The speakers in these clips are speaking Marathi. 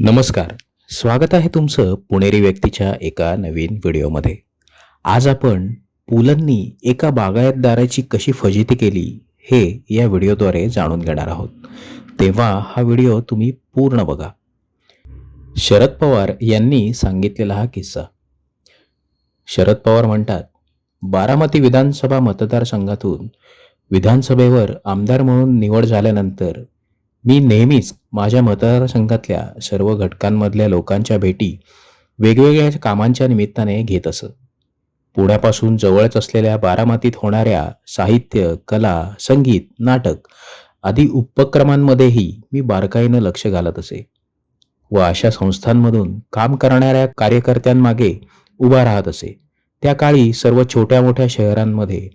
नमस्कार. स्वागत आहे तुमचं पुणेरी व्यक्तीच्या एका नवीन व्हिडिओमध्ये. आज आपण पुलंनी एका बागायतदाराची कशी फजिती केली हे या व्हिडिओद्वारे जाणून घेणार आहोत. तेव्हा हा व्हिडिओ तुम्ही पूर्ण बघा. शरद पवार यांनी सांगितलेला हा किस्सा. शरद पवार म्हणतात बारामती विधानसभा मतदारसंघातून विधानसभेवर आमदार म्हणून निवड झाल्यानंतर मी नेहमीच माझ्या मतदारसंघातल्या सर्व घटकांमधल्या लोकांच्या भेटी वेगवेगळ्या कामांच्या निमित्ताने घेत असत पुण्यापासून जवळच असलेल्या बारामतीत होणाऱ्या साहित्य कला संगीत नाटक आदी उपक्रमांमध्येही मी बारकाईनं लक्ष घालत असे व अशा संस्थांमधून काम करणाऱ्या कार्यकर्त्यांमागे उभा राहत असे. त्या काळी सर्व छोट्या मोठ्या शहरांमध्ये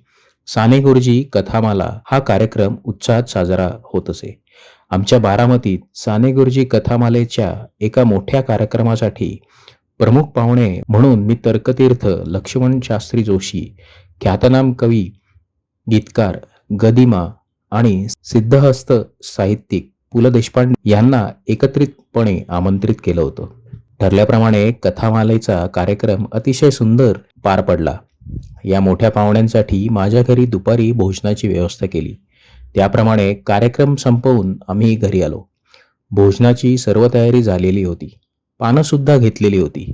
साने गुरुजी कथामाला हा कार्यक्रम उत्साहात साजरा होत असे. आमच्या बारामतीत साने गुरुजी कथामालेच्या एका मोठ्या कार्यक्रमासाठी प्रमुख पाहुणे म्हणून मी तर्कतीर्थ लक्ष्मण शास्त्री जोशी ख्यातनाम कवी गीतकार गदिमा आणि सिद्धहस्त साहित्यिक पु ल देशपांडे यांना एकत्रितपणे आमंत्रित केलं होतं. ठरल्याप्रमाणे कथामालेचा कार्यक्रम अतिशय सुंदर पार पडला. या मोठ्या पाहुण्यांसाठी माझ्या घरी दुपारी भोजनाची व्यवस्था केली. त्याप्रमाणे कार्यक्रम संपवून आम्ही घरी आलो. भोजनाची सर्व तयारी झालेली होती. पानंसुद्धा घेतलेली होती.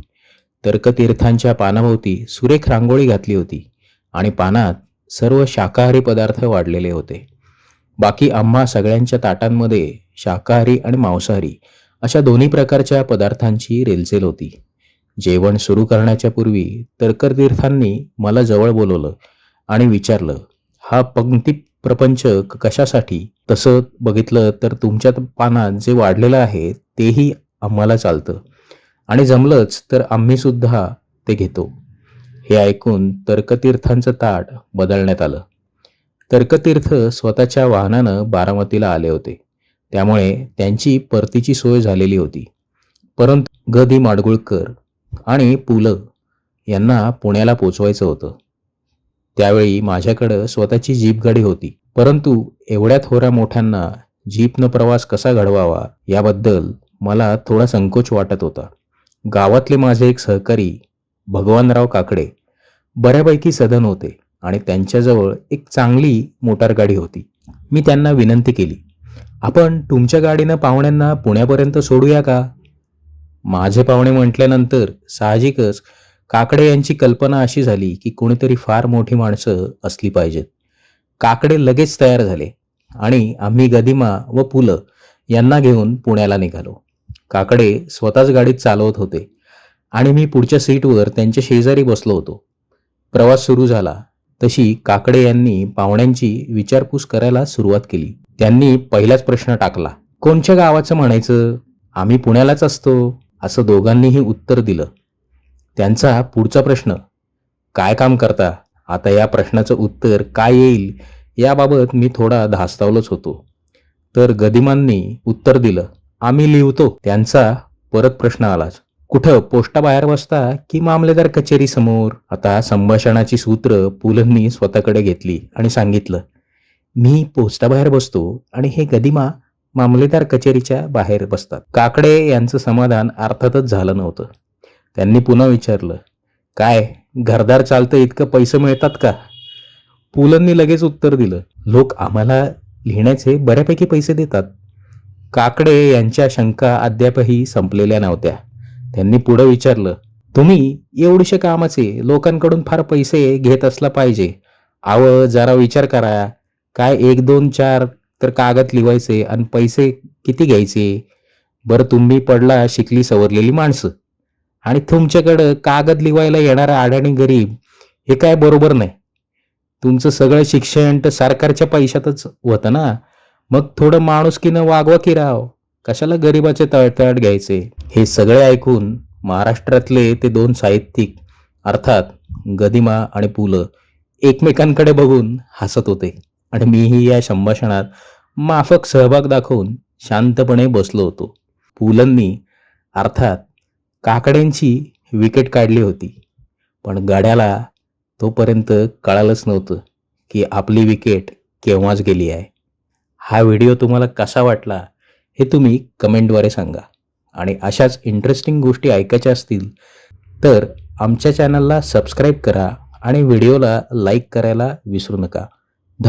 तर्कतीर्थांच्या पानाभोवती सुरेख रांगोळी घातली होती आणि पानात सर्व शाकाहारी पदार्थ वाढलेले होते. बाकी आम्हा सगळ्यांच्या ताटांमध्ये शाकाहारी आणि मांसाहारी अशा दोन्ही प्रकारच्या पदार्थांची रेलचेल होती. जेवण सुरू करण्याच्या पूर्वी तर्कतीर्थांनी मला जवळ बोलवलं आणि विचारलं हा पंक्ती प्रपंच कशासाठी? तसं बघितलं तर तुमच्या पानात जे वाढलेलं आहे तेही आम्हाला चालतं. आणि जमलंच तर आम्ही सुद्धा ते घेतो. हे ऐकून तर्कतीर्थांचं ताट बदलण्यात आलं. तर्कतीर्थ स्वतःच्या वाहनानं बारामतीला आले होते. त्यामुळे त्यांची परतीची सोय झालेली होती. परंतु ग दी माडगुळकर आणि पु ल यांना पुण्याला पोचवायचं होतं. त्यावेळी माझ्याकडं स्वतःची जीप गाडी होती. परंतु एवढ्या थोड्या मोठ्यांना जीपनं प्रवास कसा घडवावा याबद्दल मला थोडा संकोच वाटत होता. गावातले माझे एक सहकारी भगवानराव काकडे बऱ्यापैकी सधन होते आणि त्यांच्याजवळ एक चांगली मोटार गाडी होती. मी त्यांना विनंती केली आपण तुमच्या गाडीनं पाहुण्यांना पुण्यापर्यंत सोडूया का? माझे पाहुणे म्हटल्यानंतर साहजिकच काकडे यांची कल्पना अशी झाली की कोणीतरी फार मोठी माणसं असली पाहिजेत. काकडे लगेच तयार झाले आणि आम्ही गदिमा व पुलं यांना घेऊन पुण्याला निघालो. काकडे स्वतःच गाडीत चालवत होते आणि मी पुढच्या सीटवर त्यांच्या शेजारी बसलो होतो. प्रवास सुरू झाला तशी काकडे यांनी पाहुण्यांची विचारपूस करायला सुरुवात केली. त्यांनी पहिलाच प्रश्न टाकला कोणच्या गावाचं म्हणायचं? आम्ही पुण्यालाच असतो. असं दोघांनीही उत्तर दिलं. त्यांचा पुढचा प्रश्न काय काम करता? आता या प्रश्नाचं उत्तर काय येईल? याबाबत मी थोडा धास्तावलोच होतो. तर गदिमांनी उत्तर दिलं आम्ही लिहितो. त्यांचा परत प्रश्न आलाच कुठं? पोस्टाबाहेर बसता की मामलेदार कचेरी समोर? आता संभाषणाची सूत्र पुलंनी स्वतःकडे घेतली आणि सांगितलं मी पोस्टाबाहेर बसतो आणि हे गदिमा मामलेदार कचेरीच्या बाहेर बसतात. काकडे यांचं समाधान अर्थातच झालं नव्हतं. त्यांनी पुन्हा विचारलं काय घरदार चालतं इतकं पैसे मिळतात का? पुलंनी लगेच उत्तर दिलं लोक आम्हाला लिहिण्याचे बऱ्यापैकी पैसे देतात. काकडे यांच्या शंका अद्यापही संपलेल्या नव्हत्या. त्यांनी पुढं विचारलं तुम्ही एवढेशे कामाचे लोकांकडून फार पैसे घेत असला पाहिजे. आव जरा विचार करा. काय एक दोन चार तर कागद लिवायचे आणि पैसे किती घ्यायचे? बरं तुम्ही पडला शिकली सवरलेली माणसं. आणि तुमच्याकडं कागद लिवायला येणारा अडाणी गरीब हे काय बरोबर नाही. तुमचं सगळं शिक्षण तर सरकारच्या पैशातच होतं ना. मग थोडं माणुसकीनं वागवा की राव. कशाला गरिबाचे तळतळ घ्यायचे? हे सगळे ऐकून महाराष्ट्रातले ते दोन साहित्यिक अर्थात गदिमा आणि पु ल एकमेकांकडे बघून हसत होते. आणि मीही या संभाषणात माफक सहभाग दाखवून शांतपणे बसलो होतो. पुलंनी अर्थात काकड्यांची विकेट काढली होती पण गाड्याला तोपर्यंत कळालंच नव्हतं की आपली विकेट केव्हाच गेली आहे. हा व्हिडिओ तुम्हाला कसा वाटला हे तुम्ही कमेंटद्वारे सांगा. आणि अशाच इंटरेस्टिंग गोष्टी ऐकायच्या असतील तर आमच्या चॅनलला सबस्क्राईब करा आणि व्हिडिओला लाईक करायला विसरू नका.